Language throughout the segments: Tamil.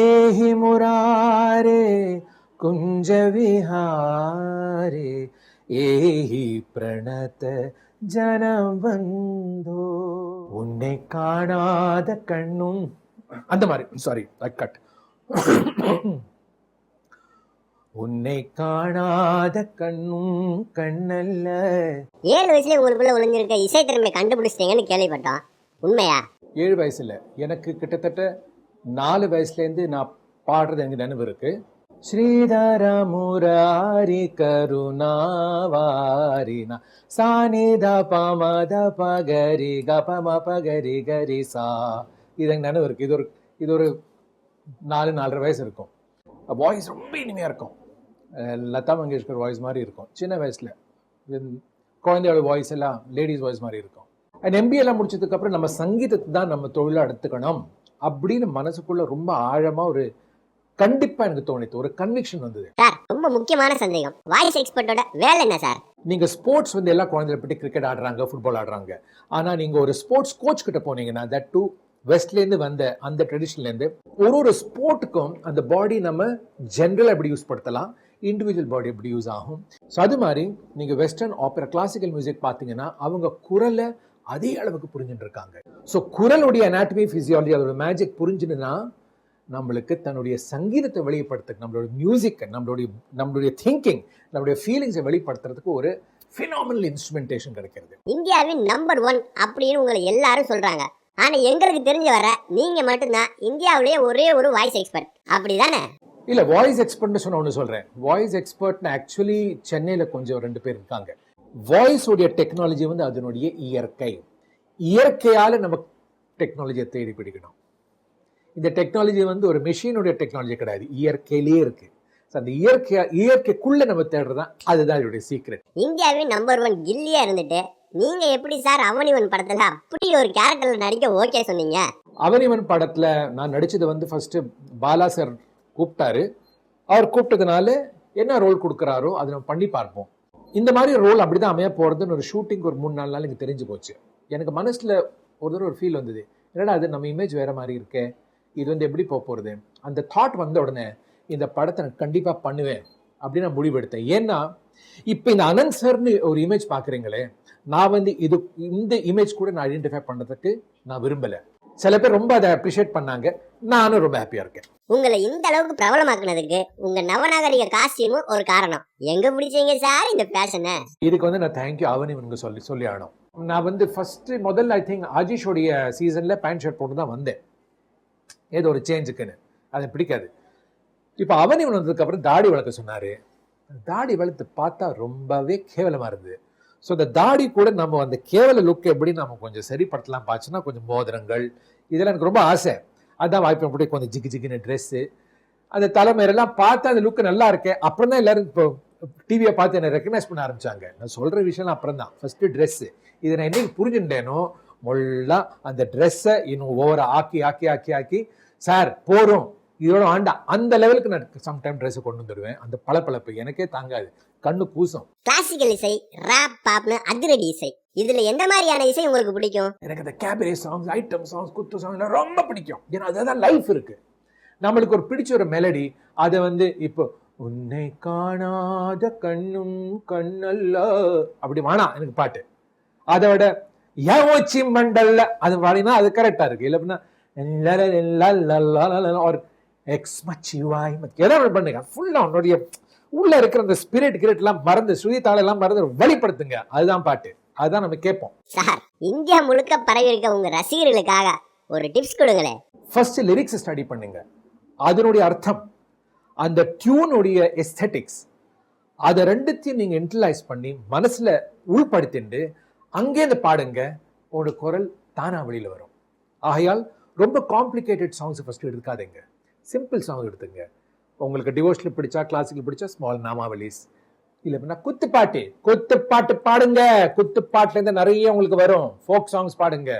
ഏഹി മുരാരേ കുഞ്ചവിഹാരേ. ഏഹി പ്രണത ജനം വന്തോ ഉന്നെ കാണാത കണ്ണും. அந்த மாதிரி சாரி ஐ கட் உன்னை காணாத கண்ணும் கண்ணல்ல ஏழு வயசுல உங்களுக்குள்ள ஒளிஞ்சிருக்க இசை திறமை கண்டுபிடிச்சிட்டீங்கன்னு கேள்விப்பட்டோம். உண்மையா? ஏழு வயசுல எனக்கு கிட்டத்தட்ட நாலு வயசுலேருந்து நான் பாடுறது எனக்கு நினைவு இருக்கு. ஸ்ரீதர முராரி கருணாவாரினா சானித பமத பகரி கபம பகரி கரி சா இது எனக்கு நினைவு இருக்கு. இது ஒரு இது ஒரு நாலு நாலரை வயசு இருக்கும். வாய்ஸ் ரொம்ப இனிமையாக இருக்கும். லதா மங்கேஷ்கர் வாய்ஸ் மாதிரி இருக்கும். சின்ன வயசில். குழந்தையோட வாய்ஸ் எல்லாம் லேடிஸ் வாய்ஸ் மாதிரி இருக்கும். அண்ட் எம்பிஎல்லாம் எல்லாம் நம்ம சங்கீதத்தை தான் நம்ம தொழிலாக எடுத்துக்கணும். அப்படின்னு மனசுக்குள்ள ரொம்ப ஆழமா ஒரு கண்டிப்பா எனக்கு தோணித்து ஒரு கன்விக்ஷன் வந்தது. சார் ரொம்ப முக்கியமான சந்தேகம். வாய்ஸ் எக்ஸ்பர்ட்டோட வேலை என்ன சார்? நீங்க ஸ்போர்ட்ஸ் வந்து எல்லா குழந்தைகளை பற்றி கிரிக்கெட் ஆடுறாங்க ஃபுட்பால் ஆடுறாங்க. ஆனா நீங்க ஒரு ஸ்போர்ட்ஸ் கோச் கிட்ட போனீங்கன்னா தட் டூ வெஸ்ட்லேருந்து வந்த அந்த ட்ரெடிஷன்லேருந்து ஒரு ஒரு ஸ்போர்ட்டுக்கும் அந்த பாடி நம்ம ஜென்ரலாக எப்படி யூஸ் படுத்தலாம் இண்டிவிஜுவல் பாடி எப்படி யூஸ் ஆகும். ஸோ அது மாதிரி நீங்கள் வெஸ்டர்ன் ஆப்பரா கிளாசிக்கல் மியூசிக் பார்த்தீங்கன்னா அவங்க குரலை அதே அளவுக்கு புரிஞ்சுட்டு இருக்காங்க ஸோ குரலுடைய அனாட்டமி ஃபிசியாலஜி அதோட மேஜிக் புரிஞ்சுதுன்னா நம்மளுக்கு தன்னுடைய சங்கீதத்தை வெளிப்படுத்த நம்மளுடைய மியூசிக்கை நம்மளுடைய நம்மளுடைய திங்கிங் நம்மளுடைய ஃபீலிங்ஸை வெளிப்படுத்துறதுக்கு ஒரு ஃபினாமினல் இன்ஸ்ட்ருமெண்டேஷன் கிடைக்கிறது. இந்தியாவின் நம்பர் ஒன் அப்படின்னு உங்களை எல்லாரும் சொல்றாங்க. ஆனா எங்களுக்கு தெரிஞ்ச வர நீங்க மட்டும்தான் இந்தியாவிலேயே ஒரே ஒரு வாய்ஸ் எக்ஸ்பர்ட் அப்படிதானே? இல்ல வாய்ஸ் எக்ஸ்பர்ட்னு சொன்ன ஒன்று சொல்றேன். வாய்ஸ் எக்ஸ்பர்ட்னு ஆக்சுவலி சென்னையில கொஞ்சம் ரெண்டு பேர் இருக்காங்க. வாய்ஸ் உடைய டெக்னாலஜி வந்து அதனுடைய இயற்கை. இயற்கையால நம்ம டெக்னாலஜியை தேடி பிடிக்கணும். இந்த டெக்னாலஜி வந்து ஒரு மெஷினுடைய டெக்னாலஜி கிடையாது. இயற்கையிலேயே இருக்கு. அந்த இயற்கை இயற்கைக்குள்ள நம்ம தேடுறதா அதுதான் இதோடைய சீக்ரெட் இந்தியாவின் நம்பர் ஒன் கில்லியா இருந்துட்டு நீங்க எப்படி சார் அவனிவன் படத்துல அப்படி ஒரு கேரக்டர்ல நடிக்க ஓகே சொன்னீங்க? அவனிவன் படத்துல நான் நடிச்சது வந்து ஃபர்ஸ்ட் பாலா சார் கூப்பிட்டாரு. அவர் கூப்பிட்டதுனால என்ன ரோல் கொடுக்குறாரோ அதை நம்ம பண்ணி பார்ப்போம். இந்த மாதிரி ரோல் அப்படிதான் அமைய போறதுன்னு ஒரு ஷூட்டிங் ஒரு மூணு நாலு நாள் எனக்கு தெரிஞ்சு போச்சு. எனக்கு மனசுல ஒரு தடவை ஒரு ஃபீல் வந்தது. என்னடா அது நம்ம இமேஜ் வேற மாதிரி இருக்கே. இது வந்து எப்படி போக போறது? அந்த தாட் வந்த உடனே இந்த படத்தை நான் கண்டிப்பா பண்ணுவேன் அப்படின்னு நான் முடிவெடுத்தேன். ஏன்னா இப்போ இந்த அனந்த் சார்னு ஒரு இமேஜ் பாக்குறீங்களே நான் வந்து இது இந்த இமேஜ் கூட நான் ஐடென்டிஃபை பண்ணுறதுக்கு நான் விரும்பலை. சில பேர் ரொம்ப அதை அப்ரிஷியேட் பண்ணாங்க. நானும் ரொம்ப ஹாப்பியா இருக்கேன். உங்களை இந்த அளவுக்கு பிரபலமாக்குனதுக்கு உங்க நவநாகரிக காஸ்டியூமும் ஒரு காரணம். எங்க பிடிச்சீங்க சார் இந்த ஃபேஷனை இதுக்கு வந்து நான் தேங்க்யூ அவன் இவனுக்கு சொல்லி சொல்லி ஆகணும். நான் வந்து ஃபர்ஸ்ட் முதல்ல ஐ திங்க் ஆஜிஷோடைய சீசன்ல பேண்ட் ஷர்ட் போட்டு தான் வந்தேன். ஏதோ ஒரு சேஞ்சுக்குன்னு அது பிடிக்காது. இப்போ அவன் இவன் வந்ததுக்கு அப்புறம் தாடி வளர்க்க சொன்னாரு. தாடி வளர்த்து பார்த்தா ரொம்பவே கேவலமா இருந்தது. ஸோ இந்த தாடி கூட நம்ம அந்த கேவல லுக் எப்படி நம்ம கொஞ்சம் சரிப்படுத்தலாம் பார்த்துன்னா கொஞ்சம் மோதிரங்கள் இதெல்லாம் எனக்கு ரொம்ப ஆசை. அதுதான் வாய்ப்பு அப்படி கொஞ்சம் ஜிகு ஜிகுன்னு ட்ரெஸ்ஸு அந்த தலைமையெல்லாம் பார்த்து அந்த லுக் நல்லா இருக்கேன் அப்புறம் தான் எல்லாரும் இப்போ டிவியை பார்த்து என்னை ரெக்கக்னைஸ் பண்ண ஆரம்பிச்சாங்க. நான் சொல்கிற விஷயம்லாம் அப்புறம் தான் ஃபஸ்ட்டு ட்ரெஸ்ஸு இதை நான் என்னைக்கு புரிஞ்சுட்டேனோ முள்ளா அந்த ட்ரெஸ்ஸை இன்னும் ஓவரா ஆக்கி ஆக்கி ஆக்கி ஆக்கி சார் போகிறோம் இதோட ஆண்டா அந்த லெவலுக்கு நான் சம்டைம் ட்ரெஸ்ஸை கொண்டு வந்துடுவேன் அந்த பளபளப்பு எனக்கே தாங்காது. கண்ணு கூசும். கிளாசிக்கல் இசை ரேப் பாப்னு அதிரடி இசை. இதுல எந்த மாதிரியான இசை உங்களுக்கு பிடிக்கும்? எனக்கு அந்த கேபரே சாங்ஸ் ஐட்டம் சாங்ஸ் குத்து சாங்ஸ் ரொம்ப பிடிக்கும். ஏன்னா அதுதான் லைஃப் இருக்கு. நம்மளுக்கு ஒரு பிடிச்ச ஒரு மெலடி அதை வந்து இப்போ உன்னை காணாத கண்ணும் கண்ணல்ல அப்படி வேணாம் எனக்கு பாட்டு. அதை விட ஏவோச்சி மண்டல்ல அது பாடினா அது கரெக்டா இருக்கு. இல்ல அப்படின்னா ஒரு எக்ஸ் மச்சிவாய் எதாவது பண்ணுங்க? ஃபுல்லா உன்னுடைய உள்ள இருக்கிற அந்த ஸ்பிரிட் கிரிட் எல்லாம் மறந்து எல்லாம் மறந்து வெளிப்படுத்துங்க அதுதான் பாட்டு. அதுதான் நம்ம கேட்போம். சார் இந்தியா முழுக்க பரவி இருக்க உங்க ரசிகர்களுக்காக ஒரு டிப்ஸ் கொடுங்களேன். ஃபர்ஸ்ட் லிரிக்ஸ் ஸ்டடி பண்ணுங்க. அதனுடைய அர்த்தம் அந்த டியூனுடைய எஸ்தெட்டிக்ஸ் அதை ரெண்டுத்தையும் நீங்க இன்டர்லைஸ் பண்ணி மனசுல உள்படுத்திண்டு அங்கேருந்து பாடுங்க. உங்களோட குரல் தானா வெளியில வரும். ஆகையால் ரொம்ப காம்ப்ளிகேட்டட் சாங்ஸ் ஃபர்ஸ்ட் எடுக்காதீங்க சிம்பிள் சாங் எடுத்துங்க. உங்களுக்கு டிவோஷனல் பிடிச்சா கிளாசிக்கல் பிடிச்சா ஸ்மால் நாமாவலிஸ் இல்லை அப்படின்னா குத்துப்பாட்டு குத்துப்பாட்டு பாடுங்க. குத்து பாட்டுலேருந்து நிறைய உங்களுக்கு வரும். ஃபோக் சாங்ஸ் பாடுங்க.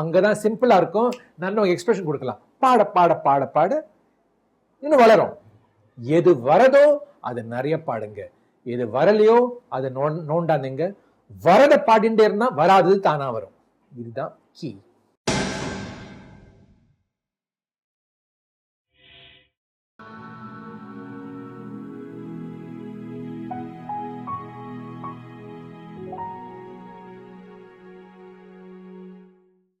அங்கதான் சிம்பிளாக இருக்கும். நல்ல எக்ஸ்பிரஷன் கொடுக்கலாம். பாட பாட பாட பாட இன்னும் வளரும். எது வரதோ அது நிறைய பாடுங்க. எது வரலையோ அதை நோண்டாந்தீங்க வரதை பாடிண்டே இருந்தால் வராதது தானாக வரும். இதுதான் கீ